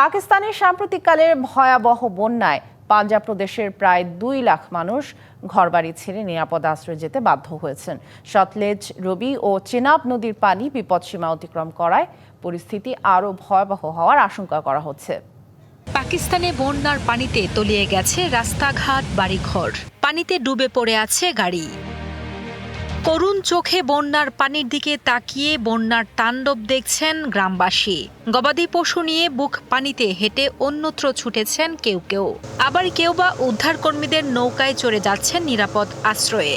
পাকিস্তানের সাম্প্রতিককালের ভয়াবহ বন্যায় পাঞ্জাব প্রদেশের প্রায় দুই লাখ মানুষ ঘরবাড়ি ছেড়ে নিরাপদ আশ্রয় যেতে বাধ্য হয়েছেন। সতলেজ, রবি ও চেনাব নদীর পানি বিপদসীমা অতিক্রম করায় পরিস্থিতি আরও ভয়াবহ হওয়ার আশঙ্কা করা হচ্ছে। পাকিস্তানে বন্যার পানিতে তলিয়ে গেছে রাস্তাঘাট, বাড়িঘর। পানিতে ডুবে পড়ে আছে গাড়ি। করুণ চোখে বন্যার পানির দিকে তাকিয়ে বন্যার তাণ্ডব দেখছেন গ্রামবাসী। গবাদি পশু নিয়ে বুক পানিতে হেঁটে অন্যত্র ছুটেছেন কেউ কেউ। আবার কেউ বা উদ্ধারকর্মীদের নৌকায় চড়ে যাচ্ছেন নিরাপদ আশ্রয়ে।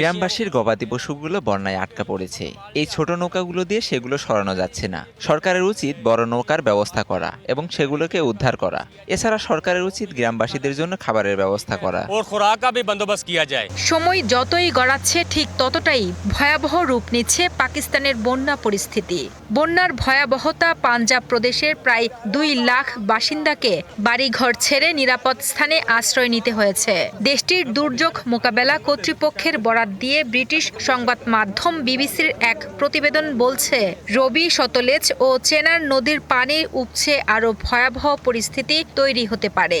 গ্রামবাসীর গবাদি পশুগুলো বন্যায় আটকা পড়েছে। এই ছোট নৌকাগুলো দিয়ে সেগুলো সরানো যাচ্ছে না। সরকারের উচিত বড় নৌকার ব্যবস্থা করা এবং সেগুলোকে উদ্ধার করা। এছাড়া সরকারের উচিত গ্রামবাসীদের জন্য খাবারের ব্যবস্থা করা। সময় যতই গড়াচ্ছে ঠিক ততটাই ভয়াবহ রূপ নিচ্ছে পাকিস্তানের বন্যা পরিস্থিতি। বন্যার ভয়াবহতা পাঞ্জাব প্রদেশের প্রায় দুই লাখ বাসিন্দাকে বাড়িঘর ছেড়ে নিরাপদ স্থানে আশ্রয় নিতে হয়েছে। দেশটির দুর্যোগ মোকাবেলা কর্তৃপক্ষের বরাত দিয়ে ব্রিটিশ সংবাদ মাধ্যম বিবিসির এক প্রতিবেদন বলছে, রবি শতলেজ ও চেনার নদীর পানি উপছে আরও ভয়াবহ পরিস্থিতি তৈরি হতে পারে।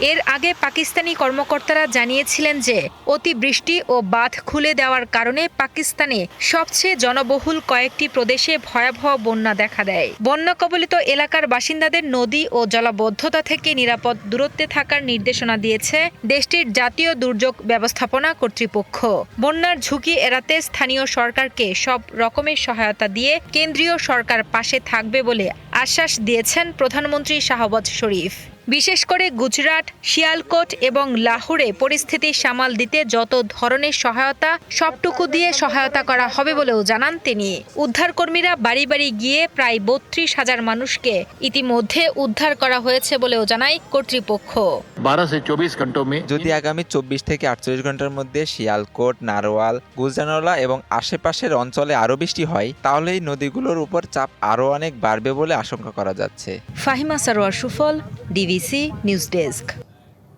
এর আগে পাকিস্তানি কর্মকর্তারা জানিয়েছিলেন যে, অতিবৃষ্টি ও বাঁধ খুলে দেওয়ার কারণে পাকিস্তানে সবচেয়ে জনবহুল কয়েকটি প্রদেশে ভয়াবহ বন্যা দেখা দেয়। বন্যা কবলিত এলাকার বাসিন্দাদের নদী ও জলাবদ্ধতা থেকে নিরাপদ দূরত্বে থাকার নির্দেশনা দিয়েছে দেশটির জাতীয় দুর্যোগ ব্যবস্থাপনা কর্তৃপক্ষ। বন্যার ঝুঁকি এড়াতে স্থানীয় সরকারকে সব রকমের সহায়তা দিয়ে কেন্দ্রীয় সরকার পাশে থাকবে বলে আশ্বাস দিয়েছেন প্রধানমন্ত্রী শাহবাজ শরীফ। বিশেষ করে গুজরাট শিয়ালকোট এবং লাহোরে পরিস্থিতি সামাল দিতে যত ধরনের সহায়তা সবটুকু দিয়ে সহায়তা করা হবে বলেও জানান তিনি। উদ্ধারকর্মীরা বাড়ি বাড়ি গিয়ে প্রায় বত্রিশ হাজার মানুষকে ইতিমধ্যে উদ্ধার করা হয়েছে বলেও জানায় কর্তৃপক্ষ। যদি আগামী চব্বিশ থেকে আটচল্লিশ ঘণ্টার মধ্যে শিয়ালকোট নারোয়াল গুলজানোলা এবং আশেপাশের অঞ্চলে আরও বৃষ্টি হয় তাহলে এই নদীগুলোর উপর চাপ আরও অনেক বাড়বে বলে আশঙ্কা করা যাচ্ছে। ফাহিমা সারোয়ার সুফল ডিভি ABC News Desk.